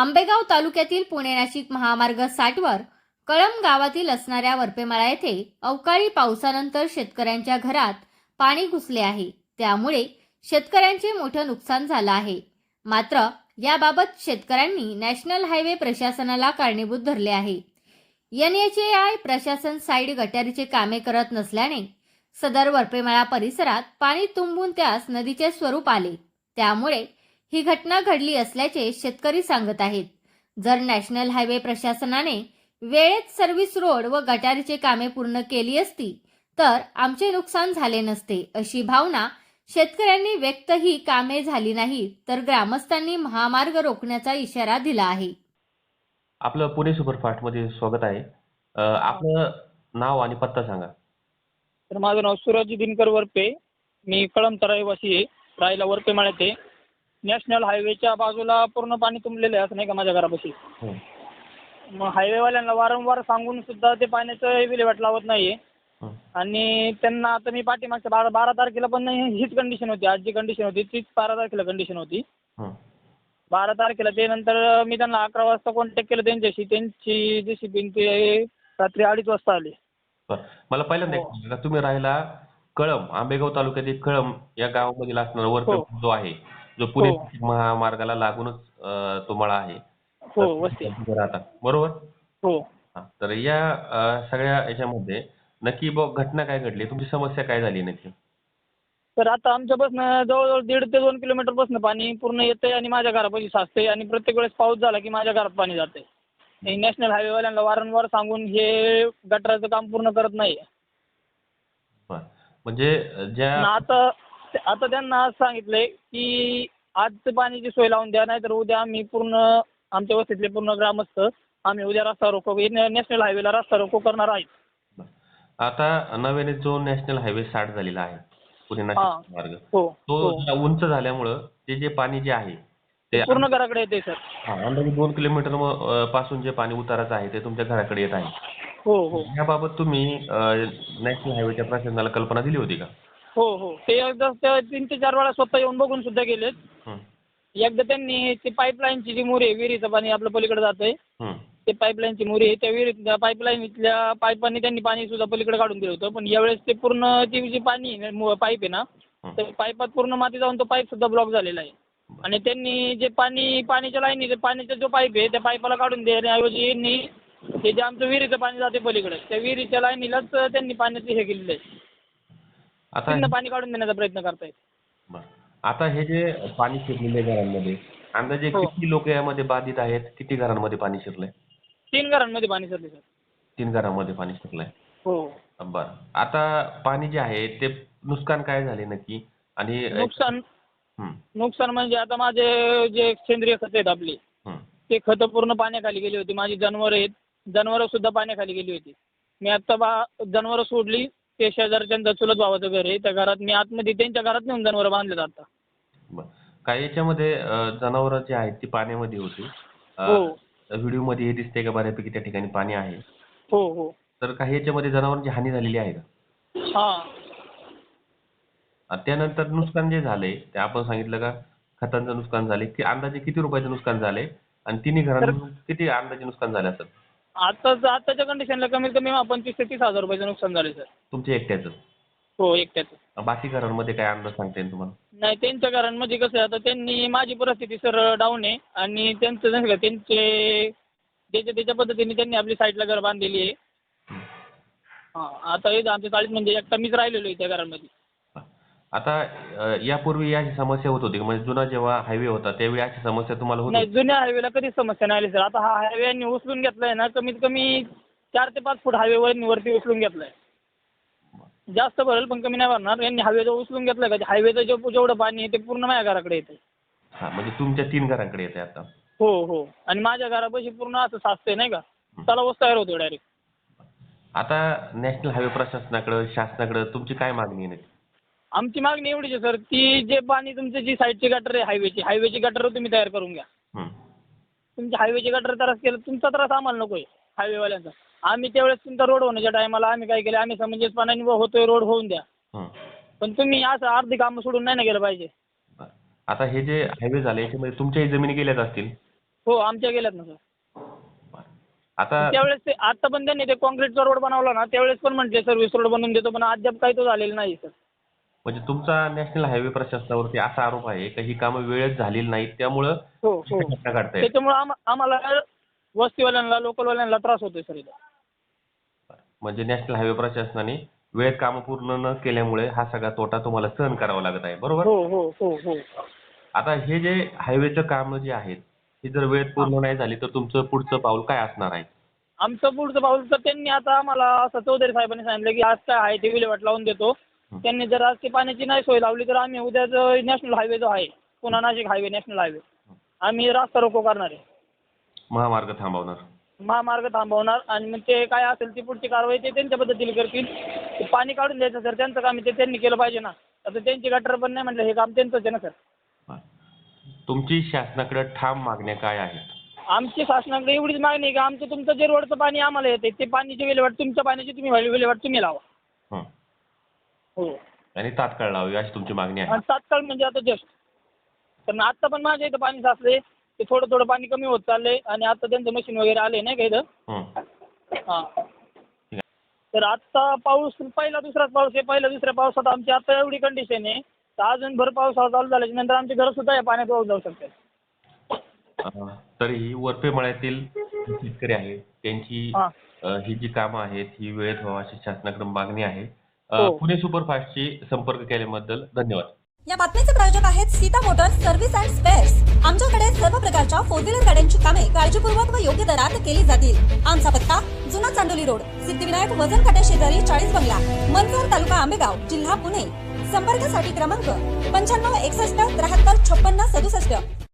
आंबेगाव तालुक्यातील पुणे नाशिक महामार्ग साठवर कळम गावातील असणाऱ्या वरपेमाळा येथे अवकाळी पावसानंतर शेतकऱ्यांच्या घरात पाणी घुसले आहे. त्यामुळे शेतकऱ्यांचे मोठं नुकसान झालं आहे. मात्र याबाबत शेतकऱ्यांनी नॅशनल हायवे प्रशासनाला कारणीभूत धरले आहे. एन एच ए आय प्रशासन साईड गटारीचे कामे करत नसल्याने सदर वरपेमाळा परिसरात पाणी तुंबून त्यास नदीचे स्वरूप आले. त्यामुळे ही घटना घडली असल्याचे शेतकरी सांगत आहेत. जर नॅशनल हायवे प्रशासनाने वेळेत सर्व्हिस रोड व गटारीचे कामे पूर्ण केली असती तर आमचे नुकसान झाले नसते अशी भावना शेतकऱ्यांनी व्यक्त ही कामे झाली नाही तर ग्रामस्थांनी महामार्ग रोखण्याचा इशारा दिला आहे. आपलं पुणे सुपरफास्टमध्ये स्वागत आहे. अ, आपलं नाव आणि पत्ता सांगा. तर माझं नाव सूरज दिनकर वरपे. मी कळंबचा रहिवासी आहे. राहायला वरपे माळ्यात आहे. नॅशनल हायवेच्या बाजूला पूर्ण पाणी तुंबलेलं आहे असं नाही का माझ्या घरापाशी हं. मग हायवेवाल्यांना वारंवार सांगून सुद्धा ते पाण्याचं विल्हेवाट लावत नाही हं. आणि त्यांना आता मी पाठीमागच्या बारा बारा तारखेला पण हीच कंडिशन होती आज जी कंडिशन होती तीच बारा तारखेला कंडिशन होती हं. बारा तारखेला ते नंतर मी त्यांना अकरा वाजता कॉन्टॅक्ट केलं त्यांच्याशी त्यांची जशी ते रात्री अडीच वाजता आले बरं मला पहिल्यांदा एक हो. सांगा, तुम्ही राहायला कळम आंबेगाव तालुक्यातील कळम या गावामधील असणारा वर्ग हो. जो आहे जो पुणे हो. महामार्गाला लागूनच तो मळा आहे. हो बरोबर? हो. तर या सगळ्या याच्यामध्ये नक्की घटना काय घडली? तुमची समस्या काय झाली नक्की तर आता आमच्यापासून जवळजवळ दीड ते दोन किलोमीटरपासून पाणी पूर्ण येतंय आणि माझ्या घरापाशी साचतंय आणि प्रत्येक वेळेस पाऊस झाला की माझ्या घरात पाणी आणि नॅशनल हायवेवाल्यांना वारंवार सांगून हे गटाराचं काम पूर्ण करत नाही म्हणजे ज्या आता आता त्यांना आज सांगितलंय की आजचं पाण्याची सोय लावून द्या नाहीतर उद्या आम्ही पूर्ण आमच्या वस्तीतले पूर्ण ग्रामस्थ आम्ही उद्या रस्ता रोको नॅशनल हायवेला रस्ता रोको करणार आहेत. आता नव्याने जो नॅशनल हायवे स्टार्ट झालेला आहे पुणे. नाशिक मार्ग हो तो हो. जरा उंच झाल्यामुळं ते जे पाणी जे आहे ते पूर्ण घराकडे येते सर. हा, अंदाजे दोन किलोमीटरपासून जे पाणी उताराचं आहे ते तुमच्या घराकडे येत आहे. हो हो. याबाबत तुम्ही नॅशनल हायवेच्या प्रशासनाला कल्पना दिली होती का? हो हो. ते एकदा त्या तीन ते चार वेळा स्वतः येऊन बघून सुद्धा गेलेत. एकदा त्यांनी ते पाईपलाईनची जी मुरी आहे विहिरीचं पाणी आपलं पलीकडे जातंय. हं. ते पाईपलाईनची मुरी आहे त्या विहिरीत पाईपलाईनच्या पाईपांनी त्यांनी पाणी सुद्धा पलीकडे काढून दिलं होतं. पण यावेळेस ते पूर्ण ती जी पाणी आहे पाईप आहे ना. तर पाईपात पूर्ण माती जाऊन तो पाईप सुद्धा ब्लॉक झालेला आहे. आणि त्यांनी जे पाणी पाण्याच्या लाईनी ते पाण्याचा जो पाईप आहे त्या पाईपाला काढून देण्याऐवजी यांनी ते जे आमचं विहिरीचं पाणी जाते पलीकडे त्या विहिरीच्या लाईनीलाच त्यांनी पाण्याचं हे केलेलं आहे. आता तिथनं पाणी काढून देण्याचा प्रयत्न करतायत. बरं. आता हे जे पाणी शिरलेले घरांमध्ये अंदाजे हो. किती लोक यामध्ये बाधित आहेत? किती घरांमध्ये पाणी शिरलंय? तीन घरांमध्ये पाणी सरले सर. तीन घरांमध्ये पाणी शिरलंय. हो. बरं. आता पाणी जे आहे ते नुकसान काय झाले नक्की? आणि नुकसान हं, नुकसान म्हणजे आता माझे जे सेंद्रिय खतं आहेत आपली हं. ते खतं पूर्ण पाण्याखाली गेली होती. माझी जनावरं आहेत. जनावरं सुद्धा पाण्याखाली गेली होती. मी आत्ता बा जनावरं सोडली ते शेजारच्या चुलत भावाचं घर आहे त्या घरात मी आतमध्ये त्यांच्या घरात नेऊन जनावरं बांधलेत आता. बरं. काही याच्यामध्ये जनावरं जी आहेत ती पाण्यामध्ये होती. हो. व्हिडिओमध्ये हे दिसते का बऱ्यापैकी त्या ठिकाणी पाणी आहे? हो हो. तर काही याच्यामध्ये जनावरांची हानी झालेली आहे का? हां. आणि त्यानंतर नुकसान जे झाले ते आपण सांगितलं का खतांचं नुकसान झाले की अंदाजे किती रुपयाचं नुकसान झाले आणि तिन्ही घरांना किती अंदाजे नुकसान झाले असेल? आताच आताच्या कंडिशनला कमीत कमी पंचवीस ते तीस हजार रुपयाचं नुकसान झालं सर. तुमच्या एकट्याचं? हो एकट्याचं. बाकी घरांमध्ये काय अंदाज सांगता येईल तुम्हाला? नाही त्यांच्या घरांमध्ये कसं आहे आता त्यांनी माझी परिस्थिती सर डाऊन आहे. आणि त्यांचं नाही का त्यांचे त्याच्या त्याच्या पद्धतीने त्यांनी आपली साईडला घर बांधलेली आहे. हां आता इथं आमच्या चाळीत म्हणजे एकटा मीच राहिलेलो आहे त्या घरामध्ये. आता अं, यापूर्वी अशी समस्या होत होती का? म्हणजे जुना जेव्हा हायवे होता त्यावेळी अशी समस्या तुम्हाला होत नाही होती? जुन्या हायवेला कधीच समस्या नाही आली सर आता हा हायवे यांनी उचलून घेतलाय ना कमीत कमी चार ते पाच फूट हायवे वरती उचलून घेतलाय. जास्त भरेल पण कमी नाही भरणार. यांनी हायवे जो उचलून घेतलाय का? हायवेचं जे जेवढं पाणी आहे ते पूर्ण माझ्या घराकडे येते हा म्हणजे तुमच्या तीन घरांकडे येते आता? हो हो. आणि माझ्या घरापाशी पूर्ण असं साचतंय नाही का? तलावच तयार होतो डायरेक्ट आता नॅशनल हायवे प्रशासनाकडे शासनाकडे तुमची काय मागणी आहे? आमची मागणी एवढीच आहे सर की जे पाणी तुमची जी साईडची गटर आहे हायवेची हायवेची गटर तुम्ही तयार करून घ्या. तुमची हायवेची गटर त्रास केलं तुमचा त्रास आम्हाला नको आहे हायवेवाल्यांचा आम्ही त्यावेळेस तुमचा रोड होण्याच्या टायमाला आम्ही काय केलं आम्ही समंजसपणाने होतोय रोड होऊन द्या. पण तुम्ही असं अर्धी कामं सोडून नाही ना गेलं पाहिजे. आता हे जे हायवे झाले याच्यामध्ये तुमच्याही जमिनी गेल्याच असतील? हो आमच्या गेल्यात ना सर. आता त्यावेळेस ते आता पण त्यांनी ते कॉन्क्रीटचा रोड बनवला ना त्यावेळेस पण म्हटले सर्व्हिस रोड बनवून देतो पण अद्याप काही तो झालेला नाही सर. म्हणजे तुमचा नॅशनल हायवे प्रशासनावरती असा आरोप आहे की ही कामं वेळेत झालेली नाहीत त्यामुळं हो हो. घटना त्याच्यामुळे आम आम्हाला वस्तीवाल्यांना लोकलवाल्यांना त्रास होतोय सर इथं. म्हणजे नॅशनल हायवे प्रशासनाने वेळेत कामं पूर्ण न केल्यामुळे हा सगळा तोटा तुम्हाला सहन करावा लागत आहे बरोबर? हो हो हो हो. आता हे जे हायवेचं काम जे आहेत ही जर वेळेत पूर्ण नाही झाली तर तुमचं पुढचं पाऊल काय असणार आहे? आमचं पुढचं पाऊल तर त्यांनी आता आम्हाला असं चौधरी साहेबांनी सांगितलं की आज काय आहे ते विल्हेवाट लावून देतो. त्यांनी जर आज ती पाण्याची नाही सोय लावली तर आम्ही उद्या जो नॅशनल हायवे जो आहे पुन्हा नाशिक हायवे नॅशनल हायवे. आम्ही रास्ता रोको करणार आहे. महामार्ग थांबवणार. महामार्ग थांबवणार आणि मग ते काय असेल ती पुढची कारवाई ते त्यांच्या पद्धतीने करतील. ते पाणी काढून द्यायचं सर. त्यांचं काम आहे ते त्यांनी केलं पाहिजे ना. आता त्यांची गटर पण नाही म्हटलं हे काम त्यांचंच आहे ना सर. तुमची शासनाकडे ठाम मागण्या काय आहेत? आमची शासनाकडे एवढीच मागणी आहे की आमचं तुमचं जे रोडचं पाणी आम्हाला येते ते पाण्याची विल्हेवाट तुमच्या पाण्याची तुम्ही विल्हे- विल्हेवाट तुम्ही लावा. हो. आणि तात्काळ लावावी अशी तुमची मागणी आहे. आणि तात्काळ म्हणजे आता जस्ट कारण आत्ता पण माझ्या इथं पाणी साचले ते थोडं थोडं पाणी कमी होत चाललंय आणि आता त्यांचं मशीन वगैरे आले नाही का इथं? हं. हां. तर आत्ता पाऊस पहिला दुसराच पाऊस आहे पहिल्या दुसऱ्या पावसात आमची आता एवढी कंडिशन आहे तर अजून भर पावसाळा चालू झाल्याच्यानंतर आमची घरं सुद्धा या पाण्यात वाहून जाऊ शकतात. अं, तरीही वरपे मळ्यातील शेतकरी आहेत त्यांची हां. अं, ही जी कामं आहेत ही वेळेत व्हावं अशी शासनाकडे मागणी आहे. पुणे सुपरफास्टशी संपर्क केल्याबद्दल धन्यवाद. या बातमीचे प्रायोजक आहेत Sita motors service and spares. आमच्याकडे सर्व प्रकारच्या फोर व्हीलर गाड्यांची कामे काळजीपूर्वक व योग्य दरात केली जातील. आमचा पत्ता जुना चांडोली रोड सिद्धिविनायक वजन काट्या शेजारी चाळीस बंगला मनसर तालुका आंबेगाव जिल्हा पुणे. संपर्कासाठी क्रमांक पंच्याण्णव एकसष्ट त्र्याहत्तर छप्पन्न सदुसष्ट.